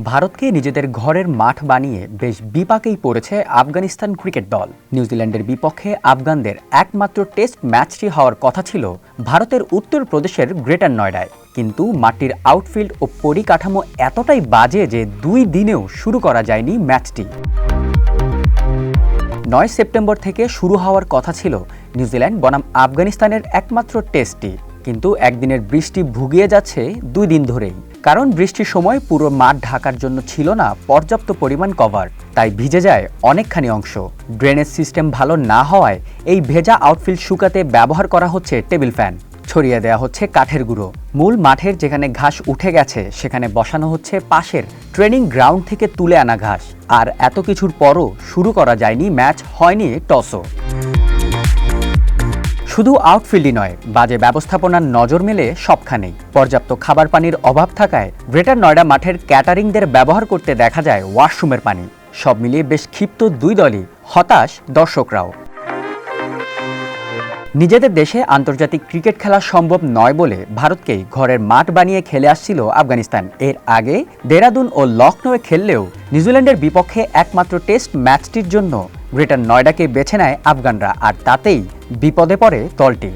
ভারতকে নিজেদের ঘরের মাঠ বানিয়ে বেশ বিপাকেই পড়েছে আফগানিস্তান ক্রিকেট দল। নিউজিল্যান্ডের বিপক্ষে আফগানদের একমাত্র টেস্ট ম্যাচটি হওয়ার কথা ছিল ভারতের উত্তর প্রদেশের গ্রেটার নয়ডায়। কিন্তু মাটির আউটফিল্ড ও পরিকাঠামো এতটাই বাজে যে দুই দিনেও শুরু করা যায়নি ম্যাচটি। নয় সেপ্টেম্বর থেকে শুরু হওয়ার কথা ছিল নিউজিল্যান্ড বনাম আফগানিস্তানের একমাত্র টেস্টটি। কিন্তু একদিনের বৃষ্টি ভুগিয়ে যাচ্ছে দুই দিন ধরেই। কারণ বৃষ্টির সময় পুরো মাঠ ঢাকার জন্য ছিল না, পর্যাপ্ত পরিমাণ কভার তাই ভিজে যায় অনেকখানি অংশ। ড্রেনেজ সিস্টেম ভালো না হওয়ায় এই ভেজা আউটফিল্ড শুকাতে ব্যবহার করা হচ্ছে টেবিল ফ্যান ছড়িয়ে দেওয়া হচ্ছে কাঠের গুঁড়ো। মূল মাঠের যেখানে ঘাস উঠে গেছে, সেখানে বসানো হচ্ছে পাশের ট্রেনিং গ্রাউন্ড থেকে তুলে আনা ঘাস। আর এত কিছুর পরও শুরু করা যায়নি ম্যাচ হয়নি টসও শুধু আউটফিল্ডই নয়, বাজে ব্যবস্থাপনার নজর মেলে সবখানেই। পর্যাপ্ত খাবার পানির অভাব থাকায় গ্রেটার নয়ডা মাঠের ক্যাটারিংদের ব্যবহার করতে দেখা যায় ওয়াশরুমের পানি। সব মিলিয়ে বেশ ক্ষিপ্ত দুই দলই হতাশ দর্শকরাও। নিজেদের দেশে আন্তর্জাতিক ক্রিকেট খেলা সম্ভব নয় বলে ভারতকে ঘরের মাঠ বানিয়ে খেলে আসছিল আফগানিস্তান। এর আগে দেরাদুন ও লখনৌয়ে খেললেও নিউজিল্যান্ডের বিপক্ষে একমাত্র টেস্ট ম্যাচটির জন্য গ্রেটার নয়ডাকে বেছে নেয় আফগানরা, আর তাতেই বিপদে পড়ে দলটি।